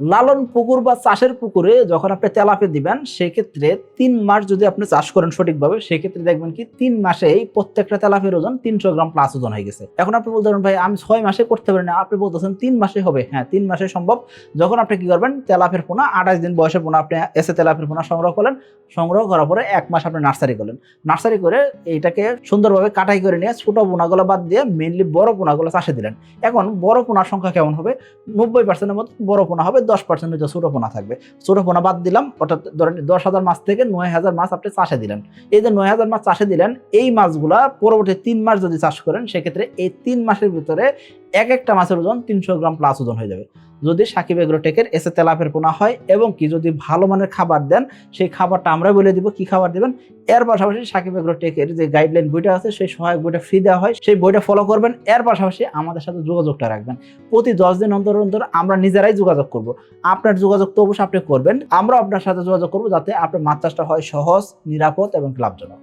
লালন পুকুর বা চাষের পুকুরে যখন আপনি তেলাপে দিবেন, সেক্ষেত্রে তিন মাস যদি আপনি চাষ করেন সঠিকভাবে, সেক্ষেত্রে দেখবেন কি তিন মাসেই প্রত্যেকটা তেলাপের ওজন তিনশো গ্রাম প্লাস ওজন হয়ে গেছে। এখন আপনি বলতে পারেন, ভাই, আমি ছয় মাসে করতে পারি না। আপনি বলতেছেন, তিন মাসে হবে। হ্যাঁ তিন মাসে সম্ভব। যখন আপনি কি করবেন, তেলাপের পোনা, আঠাশ দিন বয়সের পোনা আপনি এসে তেলাপের পোনা সংগ্রহ করলেন। সংগ্রহ করার পরে এক মাস আপনি নার্সারি করলেন। নার্সারি করে এইটাকে সুন্দরভাবে কাটাই করে নিয়ে ছোট পোনাগুলো বাদ দিয়ে মেনলি বড় পোনাগুলো চাষে দিলেন। এখন বড় পোনার সংখ্যা কেমন হবে? নব্বই পার্সেন্টের মতো বড় পোনা হবে দশ পার্সেন্ট হচ্ছে ছোট পোনা থাকবে। ছোট পোনা বাদ দিলাম, অর্থাৎ ধরেন দশ হাজার মাছ থেকে নয় হাজার মাছ আপনি চাষে দিলেন। এই যে নয় হাজার মাছ চাষে দিলেন, এই মাছগুলা পরবর্তী তিন মাস যদি চাষ করেন, সেক্ষেত্রে এই তিন মাসের ভিতরে এক একটা মাছের ওজন তিনশো গ্রাম প্লাস ওজন হয়ে যাবে। যদি সাকিব এগ্রোটেকের এসে তেলাপের পোনা হয় এবং কি যদি ভালো মানের খাবার দেন, সেই খাবারটা আমরা বলে দিব, কি খাবার দিবেন? এর পাশাপাশি সাকিব এগ্রোটেকের যে গাইডলাইন বইটা আছে, সেই সহায়ক বইটা ফ্রি দেওয়া হয়। সেই বইটা ফলো করবেন। এর পাশাপাশি আমাদের সাথে যোগাযোগটা রাখবেন। প্রতি দশ দিন অন্তর অন্তর আমরা নিজেরাই যোগাযোগ করব। আপনার যোগাযোগ তো অবশ্যই আপনি করবেন। আমরা আপনার সাথে যোগাযোগ করব যাতে আপনার মাছ চাষটা হয় সহজ, নিরাপদ এবং লাভজনক।